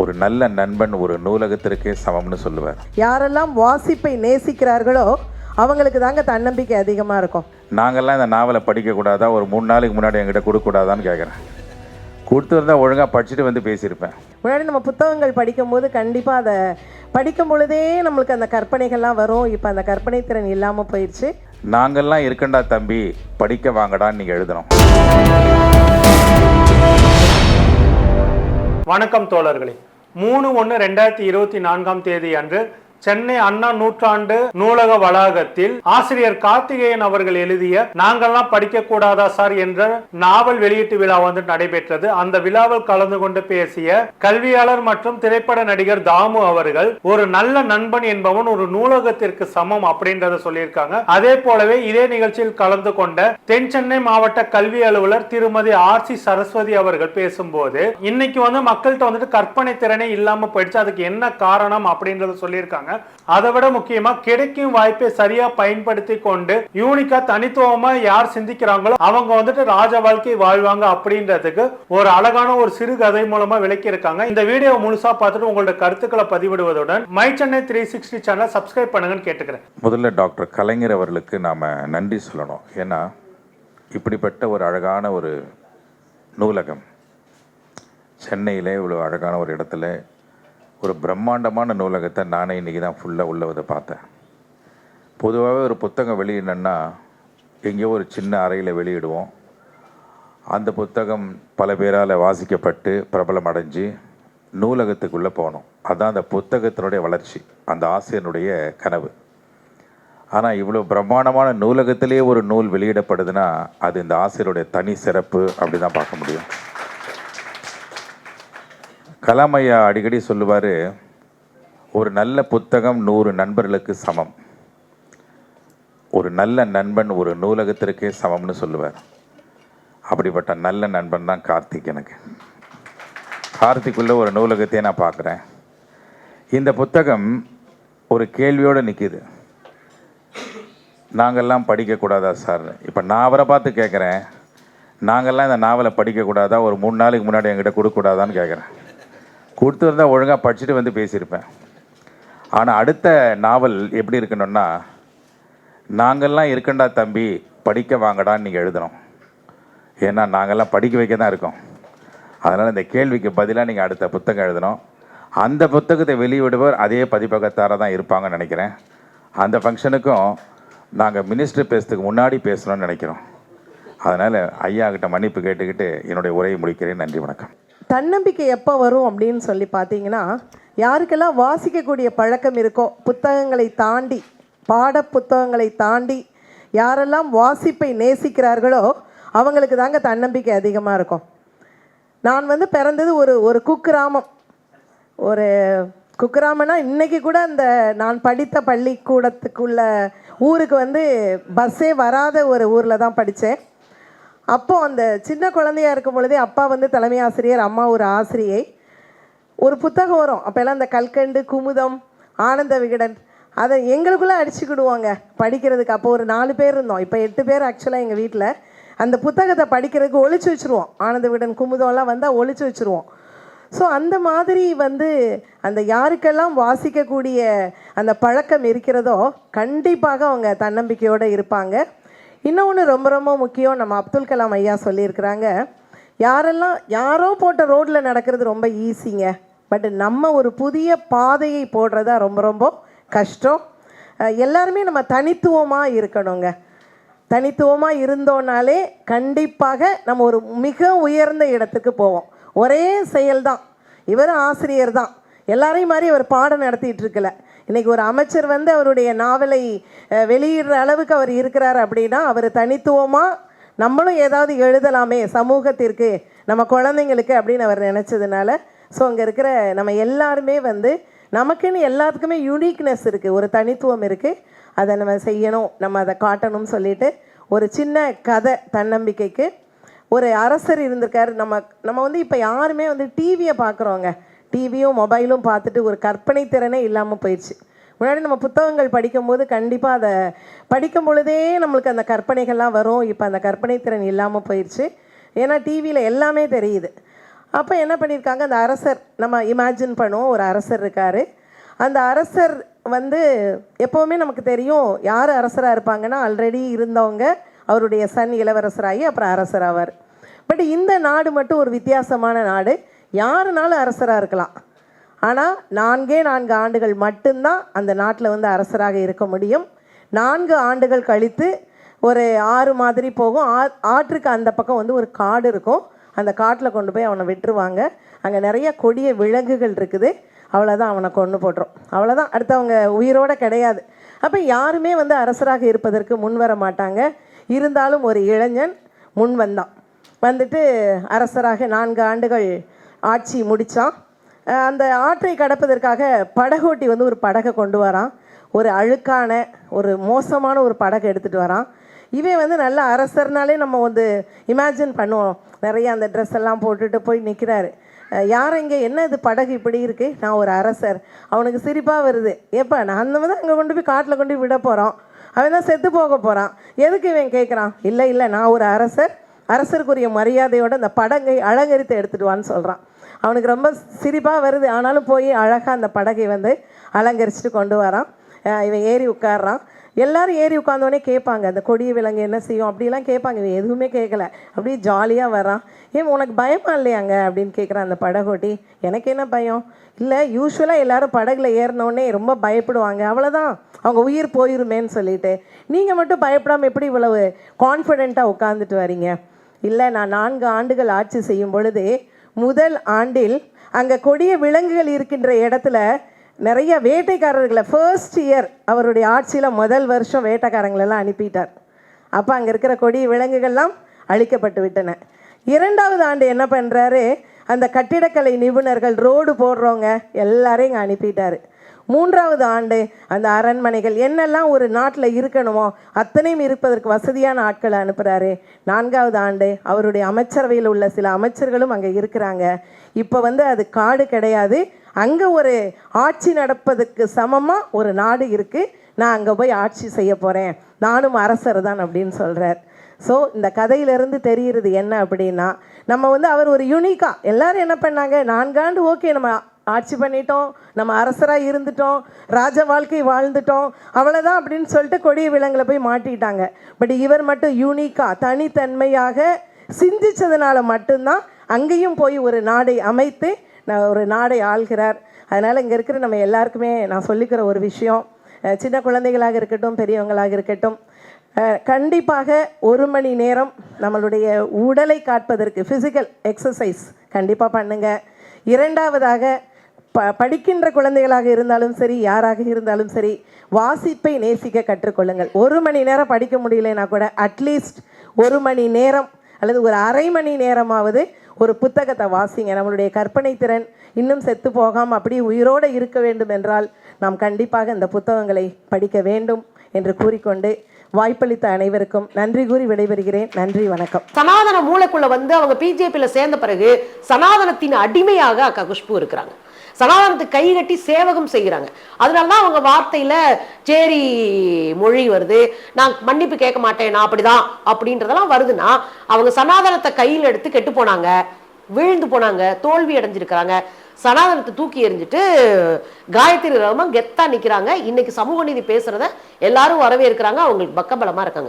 ஒரு நல்ல நண்பன் ஒரு நூலகத்திற்கே சமம்னு சொல்லுவார். யாரெல்லாம் வாசிப்பை நேசிக்கிறார்களோ அவங்களுக்கு தாங்க தன்னம்பிக்கை அதிகமாக இருக்கும். நாங்கள்லாம் இந்த நாவலை படிக்கக்கூடாதா ஒரு மூணு நாளைக்கு முன்னாடி என்கிட்ட கொடுக்கக்கூடாதான்னு கேட்குறேன் கொடுத்துருந்தா ஒழுங்காக படிச்சுட்டு வந்து பேசியிருப்பேன். முன்னாடி நம்ம புத்தகங்கள் படிக்கும்போது கண்டிப்பாக அதை படிக்கும் பொழுதே நம்மளுக்கு அந்த கற்பனைகள்லாம் வரும். இப்போ அந்த கற்பனை திறன் இல்லாமல் போயிடுச்சு நாங்கள்லாம் இருக்கண்டா தம்பி படிக்க வாங்கடான்னு நீங்கள் எழுதணும். வணக்கம் தோழர்களே. மூணு ஒன்று ரெண்டாயிரத்தி இருபத்தி நான்காம் தேதி அன்று சென்னை அண்ணா நூற்றாண்டு நூலக வளாகத்தில் ஆசிரியர் கார்த்திகேயன் அவர்கள் எழுதிய நாங்கெல்லாம் படிக்க கூடாதா சார் என்ற நாவல் வெளியீட்டு விழா வந்து நடைபெற்றது. அந்த விழாவில் கலந்து கொண்டு பேசிய கல்வியாளர் மற்றும் திரைப்பட நடிகர் தாமு அவர்கள் ஒரு நல்ல நண்பன் என்பவன் ஒரு நூலகத்திற்கு சமம் அப்படின்றத சொல்லியிருக்காங்க. அதே போலவே இதே நிகழ்ச்சியில் கலந்து கொண்ட தென் சென்னை மாவட்ட கல்வி அலுவலர் திருமதி ஆர் சி சரஸ்வதி அவர்கள் பேசும்போது இன்னைக்கு வந்து மக்கள்கிட்ட வந்துட்டு கற்பனை திறனே இல்லாம போயிடுச்சு. அதுக்கு என்ன காரணம்? அப்படின்றத சொல்லியிருக்காங்க. அதை விட முக்கியமா கிடைக்கும் வாய்ப்பை சரியா பயன்படுத்தி கொண்டு யூனிக்கா தனித்துவமா யார் சிந்திக்கிறாங்களோ அவங்க வந்துட்டு ராஜ வாழ்க்கை வாழ்வாங்க அப்படின்றதுக்கு ஒரு அழகான ஒரு சிறு கதை மூலமா விளக்கி இருக்காங்க இந்த வீடியோ முழுசா பார்த்துட்டு உங்களோட கருத்துக்களை பதிவிடுவதுடன் my Chennai three sixty channel subscribe பண்ணுங்கன்னு கேட்டுக்கிறேன். முதல்ல டாக்டர் கலைஞர் அவர்களுக்கு நாம நன்றி சொல்லணும். ஏன்னா இப்படிப்பட்ட ஒரு அழகான ஒரு நூலகம் சென்னையிலே இவ்வளோ அழகான ஒரு இடத்துல ஒரு பிரம்மாண்டமான நூலகத்தை நானே இன்றைக்கி தான் ஃபுல்லாக உள்ளதை பார்த்தேன். பொதுவாகவே ஒரு புத்தகம் வெளியிடணுன்னா எங்கேயோ ஒரு சின்ன அறையில் வெளியிடுவோம். அந்த புத்தகம் பல பேரால் வாசிக்கப்பட்டு பிரபலம் அடைஞ்சு நூலகத்துக்குள்ளே போகணும் அதுதான் அந்த புத்தகத்தினுடைய வளர்ச்சி அந்த ஆசிரியனுடைய கனவு. ஆனால் இவ்வளோ பிரம்மாண்டமான நூலகத்திலே ஒரு நூல் வெளியிடப்படுதுன்னா அது இந்த ஆசிரியருடைய தனி சிறப்பு அப்படி தான் பார்க்க முடியும். கலாமையா அடிக்கடி சொல்லுவார் ஒரு நல்ல புத்தகம் நூறு நண்பர்களுக்கு சமம். ஒரு நல்ல நண்பன் ஒரு நூலகத்திற்கே சமம்னு சொல்லுவார். அப்படிப்பட்ட நல்ல நண்பன் தான் கார்த்திக் எனக்கு. கார்த்திக்குள்ள ஒரு நூலகத்தையே நான் பார்க்குறேன். இந்த புத்தகம் ஒரு கேள்வியோடு நிற்கிது நாங்கள்லாம் படிக்கக்கூடாதா சார்? இப்போ நான் அவரை பார்த்து கேட்குறேன். நாங்கள்லாம் இந்த நாவலை படிக்கக்கூடாதா? ஒரு மூணு நாளைக்கு முன்னாடி என்கிட்ட கொடுக்கக்கூடாதான்னு கேட்குறேன். கொடுத்துருந்தா ஒழுங்காக படிச்சுட்டு வந்து பேசியிருப்பேன். ஆனால் அடுத்த நாவல் எப்படி இருக்கணும்னா நாங்கள்லாம் இருக்கண்டா தம்பி படிக்க வாங்கடான்னு நீங்கள் எழுதணும். ஏன்னா நாங்கள்லாம் படிக்க வைக்க தான் இருக்கோம். அதனால் இந்த கேள்விக்கு பதிலாக நீங்கள் அடுத்த புத்தகம் எழுதணும். அந்த புத்தகத்தை வெளியிடுவர் அதே பதிப்பகத்தாராக தான் இருப்பாங்கன்னு நினைக்கிறேன். அந்த ஃபங்க்ஷனுக்கும் நாங்கள் மினிஸ்டர் பேசுறதுக்கு முன்னாடி பேசணும்னு நினைக்கிறோம். அதனால் ஐயா கிட்ட மன்னிப்பு கேட்டுக்கிட்டு என்னுடைய உரையை முடிக்கிறேன். நன்றி வணக்கம். தன்னம்பிக்கை எப்போ வரும் அப்படின்னு சொல்லி பார்த்தீங்கன்னா யாருக்கெல்லாம் வாசிக்கக்கூடிய பழக்கம் இருக்கோ புத்தகங்களை தாண்டி பாட புத்தகங்களை தாண்டி யாரெல்லாம் வாசிப்பை நேசிக்கிறார்களோ அவங்களுக்கு தாங்க தன்னம்பிக்கை அதிகமாக இருக்கும். நான் வந்து பிறந்தது ஒரு ஒரு குக்கிராமம். ஒரு குக்கிராமம்னா இன்றைக்கி கூட அந்த நான் படித்த பள்ளிக்கூடத்துக்குள்ள ஊருக்கு வந்து பஸ்ஸே வராத ஒரு ஊரில் தான் படித்தேன். அப்போது அந்த சின்ன குழந்தையா இருக்கும் பொழுதே அப்பா வந்து தலைமை ஆசிரியர் அம்மா ஒரு ஆசிரியை. ஒரு புத்தகம் வரும். அப்போல்லாம் அந்த கல்கண்டு குமுதம் ஆனந்த விகடன் அதை எங்களுக்குள்ளே அடிச்சுக்கிடுவாங்க. படிக்கிறதுக்கு அப்போ ஒரு நாலு பேர் இருந்தோம். இப்போ எட்டு பேர் ஆக்சுவலாக எங்கள் வீட்டில் அந்த புத்தகத்தை படிக்கிறதுக்கு ஒழிச்சு வச்சுருவோம். ஆனந்த விகடன் குமுதம்லாம் வந்தால் ஒழிச்சு வச்சுருவோம். ஸோ அந்த மாதிரி வந்து அந்த யாருக்கெல்லாம் வாசிக்கக்கூடிய அந்த பழக்கம் இருக்கிறதோ கண்டிப்பாக அவங்க தன்னம்பிக்கையோடு இருப்பாங்க. இன்னொன்று ரொம்ப ரொம்ப முக்கியம் நம்ம அப்துல் கலாம் ஐயா சொல்லியிருக்கிறாங்க யாரெல்லாம் யாரோ போட்ட ரோட்டில் நடக்கிறது ரொம்ப ஈஸிங்க பட் நம்ம ஒரு புதிய பாதையை போடுறதா ரொம்ப ரொம்ப கஷ்டம். எல்லாருமே நம்ம தனித்துவமாக இருக்கணுங்க. தனித்துவமாக இருந்தோனாலே கண்டிப்பாக நம்ம ஒரு மிக உயர்ந்த இடத்துக்கு போவோம். ஒரே செயல்தான். இவரும் ஆசிரியர் தான். எல்லாரையும் மாதிரி அவர் பாடம் நடத்திட்டு இருக்கல. இன்றைக்கி ஒரு அமைச்சர் வந்து அவருடைய நாவலை வெளியிடுற அளவுக்கு அவர் இருக்கிறார் அப்படின்னா அவர் தனித்துவமாக நம்மளும் ஏதாவது எழுதலாமே சமூகத்திற்கு நம்ம குழந்தைங்களுக்கு அப்படின்னு அவர் நினச்சதுனால. ஸோ அங்கே இருக்கிற நம்ம எல்லாருமே வந்து நமக்குன்னு எல்லாத்துக்குமே யூனிக்னஸ் இருக்குது ஒரு தனித்துவம் இருக்குது அதை நம்ம செய்யணும் நம்ம அதை காட்டணும்னு சொல்லிட்டு ஒரு சின்ன கதை தன்னம்பிக்கைக்கு ஒரு அரசர் இருந்திருக்காரு. நம்ம நம்ம வந்து இப்போ யாருமே வந்து டிவியை பார்க்குறோங்க டிவியும் மொபைலும் பார்த்துட்டு ஒரு கற்பனை திறனே இல்லாமல் போயிடுச்சு. முன்னாடி நம்ம புத்தகங்கள் படிக்கும்போது கண்டிப்பாக அதை படிக்கும் பொழுதே நம்மளுக்கு அந்த கற்பனைகள்லாம் வரும். இப்போ அந்த கற்பனை திறன் இல்லாமல் போயிடுச்சு. ஏன்னா டிவியில் எல்லாமே தெரியுது. அப்போ என்ன பண்ணியிருக்காங்க அந்த அரசர் நம்ம இமேஜின் பண்ணுவோம். ஒரு அரசர் இருக்கார். அந்த அரசர் வந்து எப்போவுமே நமக்கு தெரியும் யார் அரசராக இருப்பாங்கன்னா ஆல்ரெடி இருந்தவங்க அவருடைய சன் இளவரசராகி அப்புறம் அரசராவார் பட் இந்த நாடு மட்டும் ஒரு வித்தியாசமான நாடு. யாருனாலும் அரசராக இருக்கலாம். ஆனால் நான்கே நான்கு ஆண்டுகள் மட்டும்தான் அந்த நாட்டில் வந்து அரசராக இருக்க முடியும். நான்கு ஆண்டுகள் கழித்து ஒரு ஆறு மாதிரி போகும். ஆ ஆற்றுக்கு அந்த பக்கம் வந்து ஒரு காடு இருக்கும். அந்த காட்டில் கொண்டு போய் அவனை விட்டுருவாங்க. அங்கே நிறைய கொடிய விலங்குகள் இருக்குது. அவ்வளோதான் அவனை கொண்டு போட்டுரும். அவ்வளோதான் அடுத்தவங்க உயிரோட கிடையாது. அப்போ யாருமே வந்து அரசராக இருப்பதற்கு முன் வர மாட்டாங்க. இருந்தாலும் ஒரு இளைஞன் முன் வந்தான். வந்துட்டு அரசராக நான்கு ஆண்டுகள் ஆட்சி முடித்தான் அந்த ஆற்றை கடப்பதற்காக படகோட்டி வந்து ஒரு படகை கொண்டு வரான். ஒரு அழுக்கான ஒரு மோசமான ஒரு படகை எடுத்துகிட்டு வரான். இவன் வந்து நல்ல அரசர்னாலே நம்ம வந்து இமேஜின் பண்ணுவோம். நிறைய அந்த ட்ரெஸ் எல்லாம் போட்டுட்டு போய் நிற்கிறாரு யார் இங்கே? என்ன இது படகு இப்படி இருக்கு? நான் ஒரு அரசர். அவனுக்கு சிரிப்பாக வருது. ஏப்பா நான் வந்து அங்கே கொண்டு போய் காட்டில் கொண்டு போய் விட போகிறோம் அவன் தான் செத்து போக போகிறான் எதுக்கு இவன் கேட்குறான் இல்லை இல்லை நான் ஒரு அரசர். அரசருக்குரிய மரியாதையோட அந்த படகை அலங்கரித்து எடுத்துடுவான்னு சொல்கிறான் அவனுக்கு ரொம்ப சிரிப்பாக வருது. ஆனாலும் போய் அழகாக அந்த படகை வந்து அலங்கரிச்சுட்டு கொண்டு வரான். இவன் ஏறி உட்கார்றான். எல்லாரும் ஏறி உட்காந்தோடனே கேட்பாங்க அந்த கொடிய விலங்கு என்ன செய்யும்? அப்படிலாம் கேட்பாங்க. இவன் எதுவுமே கேட்கல. அப்படியே ஜாலியாக வரான். ஏன் உனக்கு பயமா இல்லையாங்க? அப்படின்னு கேட்குறான் அந்த படகோட்டி. எனக்கு என்ன பயம்? இல்லை யூஸ்வலாக எல்லாரும் படகுல ஏறினோடனே ரொம்ப பயப்படுவாங்க. அவ்வளோதான் அவங்க உயிர் போயிருமேன்னு சொல்லிட்டு. நீங்கள் மட்டும் பயப்படாமல் எப்படி இவ்வளவு கான்ஃபிடெண்ட்டாக உட்காந்துட்டு வரீங்க? இல்லை நான் நான்கு ஆண்டுகள் ஆட்சி செய்யும் பொழுது முதல் ஆண்டில் அங்கே கொடிய விலங்குகள் இருக்கின்ற இடத்துல நிறைய வேட்டைக்காரர்களை ஃபர்ஸ்ட் இயர் அவருடைய ஆட்சியில் முதல் வருஷம் வேட்டைக்காரங்களெல்லாம் அனுப்பிட்டார். அப்போ அங்கே இருக்கிற கொடிய விலங்குகள்லாம் அழிக்கப்பட்டு விட்டன. இரண்டாவது ஆண்டு என்ன பண்ணுறாரு அந்த கட்டிடக்கலை நிபுணர்கள் ரோடு போடுறவங்க எல்லாரையும் இங்கே அனுப்பிட்டாரு. மூன்றாவது ஆண்டு அந்த அரண்மனைகள் என்னெல்லாம் ஒரு நாட்டில் இருக்கணுமோ அத்தனையும் இருப்பதற்கு வசதியான ஆட்களை அனுப்புகிறாரு நான்காவது ஆண்டு அவருடைய அமைச்சரவையில் உள்ள சில அமைச்சர்களும் அங்கே இருக்கிறாங்க. இப்போ வந்து அது காடு கிடையாது. அங்கே ஒரு ஆட்சி நடப்பதுக்கு சமமாக ஒரு நாடு இருக்குது நான் அங்கே போய் ஆட்சி செய்ய போகிறேன் நானும் அரசர் தான் அப்படின்னு சொல்கிறார் ஸோ இந்த கதையிலிருந்து தெரிகிறது என்ன அப்படின்னா நம்ம வந்து அவர் ஒரு யூனிக்காக எல்லாரும் என்ன பண்ணாங்க? நான்காண்டு ஓகே நம்ம ஆட்சி பண்ணிட்டோம் நம்ம அரசராக இருந்துட்டோம் ராஜ வாழ்க்கை வாழ்ந்துட்டோம் அவ்வளோதான் அப்படின்னு சொல்லிட்டு கொடிய விலங்குல போய் மாட்டிட்டாங்க பட் இவர் மட்டும் யூனிக்காக தனித்தன்மையாக சிந்திச்சதுனால மட்டும்தான் அங்கேயும் போய் ஒரு நாடை அமைத்து நான் ஒரு நாடை ஆள்கிறார். அதனால் இங்கே இருக்கிற நம்ம எல்லாருக்குமே நான் சொல்லிக்கிற ஒரு விஷயம் சின்ன குழந்தைகளாக இருக்கட்டும் பெரியவங்களாக இருக்கட்டும் கண்டிப்பாக ஒரு மணி நேரம் நம்மளுடைய உடலை காட்பதற்கு ஃபிசிக்கல் எக்ஸசைஸ் கண்டிப்பாக பண்ணுங்க. இரண்டாவதாக ப படிக்கின்ற குழந்தைகளாக இருந்தாலும் சரி யாராக இருந்தாலும் சரி வாசிப்பை நேசிக்க கற்றுக்கொள்ளுங்கள். ஒரு மணி நேரம் படிக்க முடியலைன்னா கூட அட்லீஸ்ட் ஒரு மணி நேரம் அல்லது ஒரு அரை மணி நேரமாவது ஒரு புத்தகத்தை வாசிங்க. நம்மளுடைய கற்பனை திறன் இன்னும் செத்து போகாமல் அப்படியே உயிரோடு இருக்க வேண்டும் என்றால் நாம் கண்டிப்பாக இந்த புத்தகங்களை படிக்க வேண்டும் என்று கூறிக்கொண்டு வாய்ப்பளித்த அனைவருக்கும் நன்றி கூறி விடைபெறுகிறேன். நன்றி வணக்கம். சனாதன மூளைக்குள்ள வந்து அவங்க பிஜேபியில சேர்ந்த பிறகு சனாதனத்தின் அடிமையாக அக்கா குஷ்பு இருக்கிறாங்க. சனாதனத்துக்கு கை கட்டி சேவகம் செய்கிறாங்க. அதனால தான் அவங்க வார்த்தையில சேரி மொழி வருது நான் மன்னிப்பு கேட்க மாட்டேன் நான் அப்படிதான் அப்படின்றதெல்லாம் வருதுன்னா அவங்க சனாதனத்தை கையில் எடுத்து கெட்டு போனாங்க. விழுந்து போனாங்க தோல்வி அடைஞ்சிருக்கிறாங்க. சனாதனத்தை தூக்கி எறிஞ்சிட்டு காயத்ரி ரமன் கெத்தா நிக்கிறாங்க. இன்னைக்கு சமூக நீதி பேசுறத எல்லாரும் வரவேற்கிறாங்க. அவங்களுக்கு பக்கபலமா இருக்காங்க.